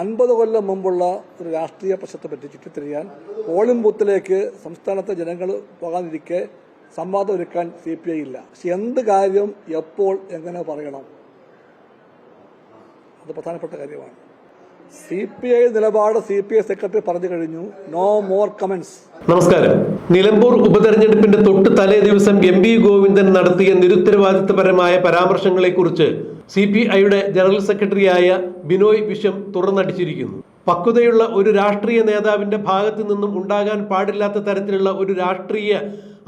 അൻപത് കൊല്ലം മുമ്പുള്ള ഒരു രാഷ്ട്രീയ പ്രശ്നത്തെ പറ്റി ചുറ്റിത്തിരിയാൻ പോളിംഗ് ബൂത്തിലേക്ക് സംസ്ഥാനത്തെ ജനങ്ങൾ പോകാതിരിക്കെ സംവാദം ഒരുക്കാൻ സി പി ഐ ഇല്ല. പക്ഷെ എന്ത് കാര്യം എപ്പോൾ എങ്ങനെ പറയണം? അത് പ്രധാനപ്പെട്ട കാര്യമാണ്. സി പി ഐ നിലപാട് സി പി ഐ സെക്രട്ടറി പറഞ്ഞു കഴിഞ്ഞു. നോ മോർ കമന്റ്സ് നമസ്കാരം. നിലമ്പൂർ ഉപതെരഞ്ഞെടുപ്പിന്റെ തൊട്ട് തലേ ദിവസം എം ഗോവിന്ദൻ നടത്തിയ നിരുത്തരവാദിത്തപരമായ പരാമർശങ്ങളെക്കുറിച്ച് സി പി ഐയുടെ ജനറൽ സെക്രട്ടറിയായ ബിനോയ് വിശ്വം തുറന്നടിച്ചിരിക്കുന്നു പക്വതയുള്ള ഒരു രാഷ്ട്രീയ നേതാവിന്റെ ഭാഗത്തു നിന്നും ഉണ്ടാകാൻ പാടില്ലാത്ത തരത്തിലുള്ള ഒരു രാഷ്ട്രീയ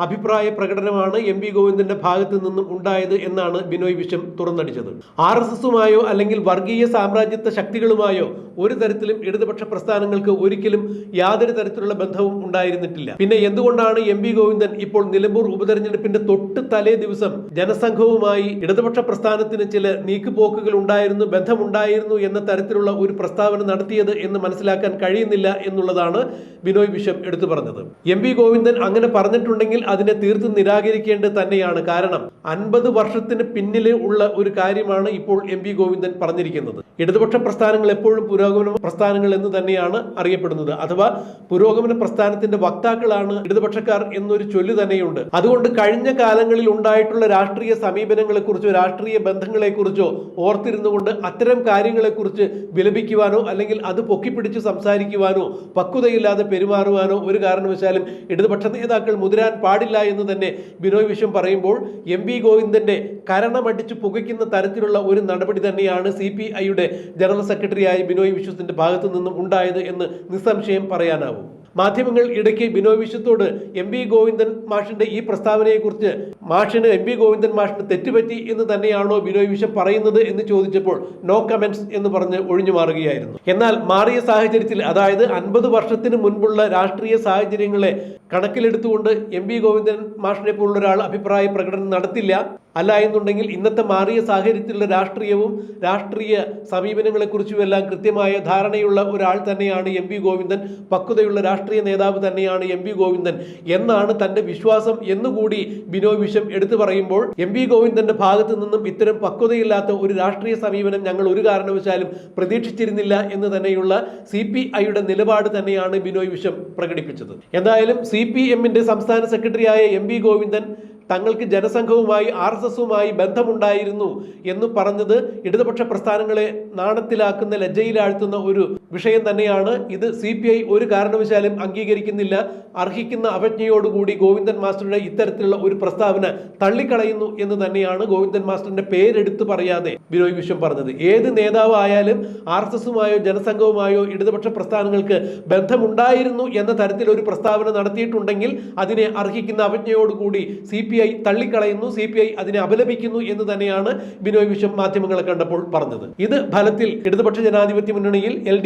അഭിപ്രായ പ്രകടനമാണ് എം വി ഗോവിന്ദന്റെ ഭാഗത്തു നിന്നും ഉണ്ടായത് എന്നാണ് ബിനോയ് വിശ്വം തുറന്നടിച്ചത്. ആർ എസ് എസുമായോ അല്ലെങ്കിൽ വർഗീയ സാമ്രാജ്യത്വ ശക്തികളുമായോ ഒരു തരത്തിലും ഇടതുപക്ഷ പ്രസ്ഥാനങ്ങൾക്ക് ഒരിക്കലും യാതൊരു തരത്തിലുള്ള ബന്ധവും ഉണ്ടായിരുന്നിട്ടില്ല. പിന്നെ എന്തുകൊണ്ടാണ് എം വി ഗോവിന്ദൻ ഇപ്പോൾ നിലമ്പൂർ ഉപതെരഞ്ഞെടുപ്പിന്റെ തൊട്ട് തലേ ദിവസം ജനസംഘവുമായി ഇടതുപക്ഷ പ്രസ്ഥാനത്തിന് ചില നീക്കുപോക്കുകൾ ഉണ്ടായിരുന്നു ബന്ധമുണ്ടായിരുന്നു എന്ന തരത്തിലുള്ള ഒരു പ്രസ്താവന നടത്തിയത് എന്ന് മനസ്സിലാക്കാൻ കഴിയുന്നില്ല എന്നുള്ളതാണ് ബിനോയ് ബിഷപ്പ് എടുത്തു പറഞ്ഞത്. എം വി ഗോവിന്ദൻ അങ്ങനെ പറഞ്ഞിട്ടുണ്ടെങ്കിൽ അതിനെ തീർത്തും നിരാകരിക്കേണ്ടത് തന്നെയാണ്. കാരണം അൻപത് വർഷത്തിന് പിന്നിൽ ഉള്ള ഒരു കാര്യമാണ് ഇപ്പോൾ എം ഗോവിന്ദൻ പറഞ്ഞിരിക്കുന്നത്. ഇടതുപക്ഷ പ്രസ്ഥാനങ്ങൾ എപ്പോഴും പുരോഗമന പ്രസ്ഥാനങ്ങൾ എന്ന് തന്നെയാണ് അറിയപ്പെടുന്നത്. അഥവാ പുരോഗമന പ്രസ്ഥാനത്തിന്റെ വക്താക്കളാണ് ഇടതുപക്ഷക്കാർ എന്നൊരു ചൊല്ലു തന്നെയുണ്ട്. അതുകൊണ്ട് കഴിഞ്ഞ കാലങ്ങളിൽ ഉണ്ടായിട്ടുള്ള രാഷ്ട്രീയ സമീപനങ്ങളെ കുറിച്ചോ രാഷ്ട്രീയ ബന്ധങ്ങളെ കുറിച്ചോ ഓർത്തിരുന്നുകൊണ്ട് അത്തരം കാര്യങ്ങളെക്കുറിച്ച് വിലപിക്കുവാനോ അല്ലെങ്കിൽ അത് പൊക്കിപ്പിടിച്ച് സംസാരിക്കുവാനോ പക്വതയില്ലാതെ പെരുമാറുവാനോ ഒരു കാരണവശാലും ഇടതുപക്ഷ നേതാക്കൾ മുതിരാൻ പാടില്ല എന്ന് തന്നെ ബിനോയ് വിശ്വം പറയുമ്പോൾ എം വി ഗോവിന്ദന്റെ കരണമടിച്ച് പുകയ്ക്കുന്ന തരത്തിലുള്ള ഒരു നടപടി തന്നെയാണ് സി പി ഐയുടെ ജനറൽ സെക്രട്ടറിയായ ബിനോയ് വിശ്വത്തിന്റെ ഭാഗത്തു നിന്നും ഉണ്ടായത് എന്ന് നിസ്സംശയം പറയാനാവും. മാധ്യമങ്ങൾ ഇടയ്ക്ക് ബിനോയ് വിശ്വത്തോട് എം വി ഗോവിന്ദൻ മാഷിന്റെ ഈ പ്രസ്താവനയെക്കുറിച്ച് മാഷിന് എം വി ഗോവിന്ദൻ മാഷിന് തെറ്റുപറ്റി എന്ന് തന്നെയാണോ ബിനോയ് വിശ്വം പറയുന്നത് എന്ന് ചോദിച്ചപ്പോൾ നോ കമന്റ്സ് എന്ന് പറഞ്ഞ് ഒഴിഞ്ഞു മാറുകയായിരുന്നു. എന്നാൽ മാറിയ സാഹചര്യത്തിൽ അതായത് അൻപത് വർഷത്തിന് മുൻപുള്ള രാഷ്ട്രീയ സാഹചര്യങ്ങളെ കണക്കിലെടുത്തുകൊണ്ട് എം വി ഗോവിന്ദൻ മാഷിനെ പോലുള്ള ഒരാൾ അഭിപ്രായ പ്രകടനം നടത്തില്ല. അല്ല എന്നുണ്ടെങ്കിൽ ഇന്നത്തെ മാറിയ സാഹചര്യത്തിലുള്ള രാഷ്ട്രീയവും രാഷ്ട്രീയ സമീപനങ്ങളെക്കുറിച്ചും എല്ലാം കൃത്യമായ ധാരണയുള്ള ഒരാൾ തന്നെയാണ് എം വി ഗോവിന്ദൻ. പക്വതയുള്ള രാഷ്ട്രീയ നേതാവ് തന്നെയാണ് എം വി ഗോവിന്ദൻ. എന്നാണ് തന്റെ വിശ്വാസം എന്നുകൂടി ബിനോയ് വിശ്വം എടുത്തു പറയുമ്പോൾ എം വി ഗോവിന്ദന്റെ ഭാഗത്തു നിന്നും ഇത്തരം പക്വതയില്ലാത്ത ഒരു രാഷ്ട്രീയ സമീപനം ഞങ്ങൾ ഒരു കാരണവശാലും പ്രതീക്ഷിച്ചിരുന്നില്ല എന്ന് തന്നെയുള്ള സി പി ഐയുടെ നിലപാട് തന്നെയാണ് ബിനോയ് വിശ്വം പ്രകടിപ്പിച്ചത്. എന്തായാലും സി പി എമ്മിന്റെ സംസ്ഥാന സെക്രട്ടറിയായ എം വി ഗോവിന്ദൻ തങ്ങൾക്ക് ജനസംഘവുമായി ആർ എസ് എസുമായി ബന്ധമുണ്ടായിരുന്നു എന്ന് പറഞ്ഞത് ഇടതുപക്ഷ പ്രസ്ഥാനങ്ങളെ നാണത്തിലാക്കുന്ന ലജ്ജയിലാഴ്ത്തുന്ന ഒരു വിഷയം തന്നെയാണ്. ഇത് സി പി ഐ ഒരു കാരണവശാലും അംഗീകരിക്കുന്നില്ല. അർഹിക്കുന്ന അവജ്ഞയോടുകൂടി ഗോവിന്ദൻ മാസ്റ്ററുടെ ഇത്തരത്തിലുള്ള ഒരു പ്രസ്താവന തള്ളിക്കളയുന്നു എന്ന് തന്നെയാണ് ഗോവിന്ദൻ മാസ്റ്ററിന്റെ പേരെടുത്ത് പറയാതെ ബിനോയ് വിശ്വം പറഞ്ഞത്. ഏത് നേതാവ് ആയാലും ആർ എസ് എസുമായോ ജനസംഘവുമായോ ഇടതുപക്ഷ പ്രസ്ഥാനങ്ങൾക്ക് ബന്ധമുണ്ടായിരുന്നു എന്ന തരത്തിൽ ഒരു പ്രസ്താവന നടത്തിയിട്ടുണ്ടെങ്കിൽ അതിനെ അർഹിക്കുന്ന അവജ്ഞയോടുകൂടി സി പി ഐ തള്ളിക്കളയുന്നു സി പി ഐ അതിനെ അപലപിക്കുന്നു എന്ന് തന്നെയാണ് ബിനോയ് വിശ്വം മാധ്യമങ്ങളെ കണ്ടപ്പോൾ പറഞ്ഞത്. ഇത് ഫലത്തിൽ ഇടതുപക്ഷ ജനാധിപത്യ മുന്നണിയിൽ എൽ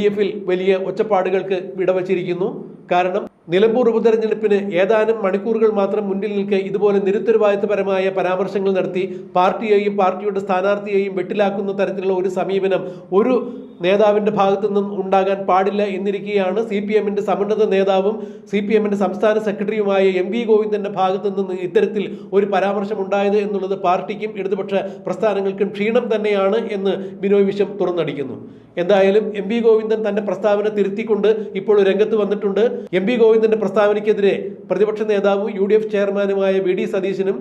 വലിയ ഒച്ചപ്പാടുകൾക്ക് വിടവച്ചിരിക്കുന്നു. കാരണം നിലമ്പൂർ ഉപതെരഞ്ഞെടുപ്പിന് ഏതാനും മണിക്കൂറുകൾ മാത്രം മുന്നിൽ നിൽക്കെ ഇതുപോലെ നിരുത്തരവാദിത്തപരമായ പരാമർശങ്ങൾ നടത്തി പാർട്ടിയെയും പാർട്ടിയുടെ സ്ഥാനാർത്ഥിയെയും വെട്ടിലാക്കുന്ന തരത്തിലുള്ള ഒരു സമീപനം ഒരു നേതാവിന്റെ ഭാഗത്തു നിന്നും ഉണ്ടാകാൻ പാടില്ല എന്നിരിക്കുകയാണ് സി പി എമ്മിന്റെ സമുന്നത നേതാവും സി പി എമ്മിന്റെ സംസ്ഥാന സെക്രട്ടറിയുമായ എം വി ഗോവിന്ദന്റെ ഭാഗത്തു നിന്ന് ഇത്തരത്തിൽ ഒരു പരാമർശം ഉണ്ടായത് എന്നുള്ളത് പാർട്ടിക്കും ഇടതുപക്ഷ പ്രസ്ഥാനങ്ങൾക്കും ക്ഷീണം തന്നെയാണ് എന്ന് ബിനോയ് വിശ്വം തുറന്നടിക്കുന്നു. എന്തായാലും എം വി ഗോവിന്ദൻ തന്റെ പ്രസ്താവന തിരുത്തിക്കൊണ്ട് ഇപ്പോൾ രംഗത്ത് വന്നിട്ടുണ്ട്. എം വി ഗോവിന്ദന്റെ പ്രസ്താവനയ്ക്കെതിരെ പ്രതിപക്ഷ നേതാവും യു ഡി എഫ് ചെയർമാനുമായ വി ഡി സതീശനും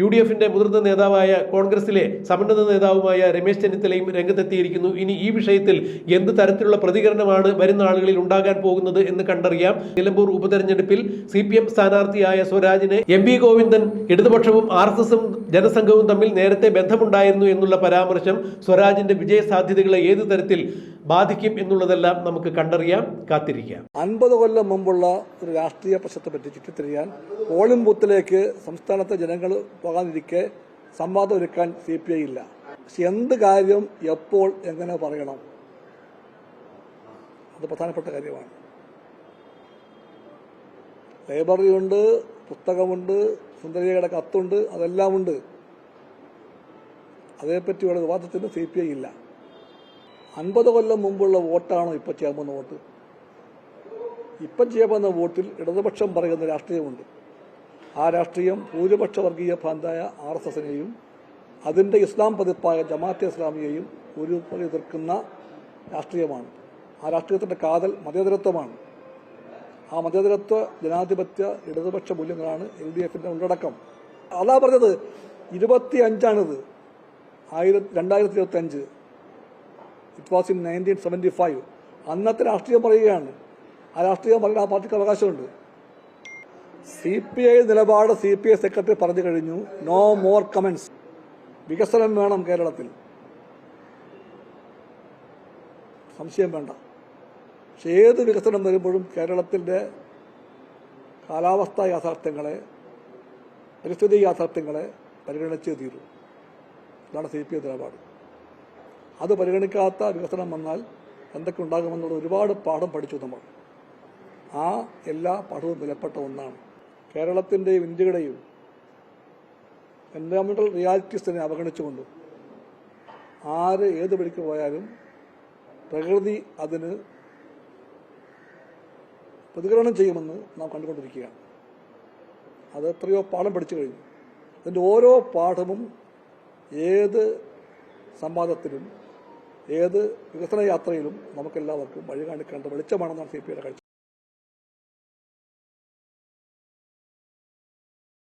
യു ഡി എഫിന്റെ മുതിർന്ന നേതാവായ കോൺഗ്രസിലെ സമുന്നത നേതാവുമായ രമേശ് ചെന്നിത്തലയും രംഗത്തെത്തിയിരിക്കുന്നു. ഇനി ഈ വിഷയത്തിൽ എന്ത് തരത്തിലുള്ള പ്രതികരണമാണ് വരുന്ന ആളുകളിൽ ഉണ്ടാകാൻ പോകുന്നത് എന്ന് കണ്ടറിയാം. നിലമ്പൂർ ഉപതെരഞ്ഞെടുപ്പിൽ സി പി എം സ്ഥാനാർത്ഥിയായ സ്വരാജിനെ എം വി ഗോവിന്ദൻ ഇടതുപക്ഷവും ആർ എസ് എസും ജനസംഘവും തമ്മിൽ നേരത്തെ ബന്ധമുണ്ടായിരുന്നു എന്നുള്ള പരാമർശം സ്വരാജിന്റെ വിജയ സാധ്യതകളെ ഏത് തരത്തിൽ ബാധിക്കും എന്നുള്ളതെല്ലാം നമുക്ക് കണ്ടറിയാം കാത്തിരിക്കാം. അൻപത് കൊല്ലം മുമ്പുള്ള ഒരു രാഷ്ട്രീയ പ്രശ്നത്തെ പറ്റി ചുറ്റിത്തിരിയാൻ പോളിംഗ് ബൂത്തിലേക്ക് സംസ്ഥാനത്തെ ജനങ്ങൾ പോകാതിരിക്കെ സംവാദം ഒരുക്കാൻ സി പി ഐ ഇല്ല. പക്ഷെ എന്ത് കാര്യം എപ്പോൾ എങ്ങനെ പറയണം? അത് പ്രധാനപ്പെട്ട കാര്യമാണ്. ലൈബ്രറിയുണ്ട് പുസ്തകമുണ്ട് സുന്ദരിയുടെ കത്തുണ്ട് അതെല്ലാം ഉണ്ട്. അതേപ്പറ്റിയുള്ള വിവാദത്തിന് സി പി ഐ ഇല്ല. അൻപത് കൊല്ലം മുമ്പുള്ള വോട്ടാണോ ഇപ്പം ചെയ്യാൻ പോകുന്ന വോട്ട്? ഇപ്പം ചെയ്യാൻ പോകുന്ന വോട്ടിൽ ഇടതുപക്ഷം പറയുന്ന രാഷ്ട്രീയമുണ്ട്. ആ രാഷ്ട്രീയം ഭൂരിപക്ഷ വർഗീയ ഭ്രാന്തായ ആർ എസ് എസിനെയും അതിന്റെ ഇസ്ലാം പതിപ്പായ ജമാഅത്തെ ഇസ്ലാമിയെയും ഒരു എതിർക്കുന്ന രാഷ്ട്രീയമാണ്. ആ രാഷ്ട്രീയത്തിന്റെ കാതൽ മതേതരത്വമാണ്. ആ മതേതരത്വ ജനാധിപത്യ ഇടതുപക്ഷ മൂല്യങ്ങളാണ് എൽ ഡി എഫിന്റെ ഉള്ളടക്കം. അതാ പറഞ്ഞത് ഇരുപത്തി അഞ്ചാണിത് ആയിരത്തി രണ്ടായിരത്തി ഇരുപത്തി അഞ്ച് it was in nineteen seventy five അന്നത്തെ രാഷ്ട്രീയം പറയുകയാണ്. ആ രാഷ്ട്രീയം പറയുന്ന ആ പാർട്ടിക്ക് അവകാശമുണ്ട്. സി പി ഐ നിലപാട് സി പി ഐ സെക്രട്ടറി പറഞ്ഞു കഴിഞ്ഞു. നോ മോർ കമന്റ്സ് വികസനം വേണം കേരളത്തിൽ. സംശയം വേണ്ട. പക്ഷെ ഏത് വികസനം വരുമ്പോഴും കേരളത്തിന്റെ കാലാവസ്ഥാ യാഥാർത്ഥ്യങ്ങളെ പരിസ്ഥിതി യാഥാർത്ഥ്യങ്ങളെ പരിഗണിച്ചേ തീരൂ. ഇതാണ് സി പി ഐ നിലപാട്. അത് പരിഗണിക്കാത്ത വികസനം വന്നാൽ എന്തൊക്കെ ഉണ്ടാകുമെന്നുള്ള ഒരുപാട് പാഠം പഠിച്ചു നമ്മൾ. ആ എല്ലാ പാഠവും വിലപ്പെട്ട ഒന്നാണ്. കേരളത്തിന്റെയും ഇന്ത്യയുടെയും എൻവയോൺമെന്റൽ റിയാലിറ്റീസിനെ അവഗണിച്ചുകൊണ്ട് ആര് ഏത് വഴിക്ക് പോയാലും പ്രകൃതി അതിന് പ്രതികരണം ചെയ്യുമെന്ന് നാം കണ്ടുകൊണ്ടിരിക്കുകയാണ്. അത് എത്രയോ പാഠം പഠിച്ചു കഴിഞ്ഞു. അതിന്റെ ഓരോ പാഠവും ഏത് സംവാദത്തിലും ഏത് വികസന യാത്രയിലും നമുക്കെല്ലാവർക്കും വഴി കാണിക്കേണ്ട വെളിച്ചമാണെന്നാണ് സി പി ഐയുടെ കാഴ്ച.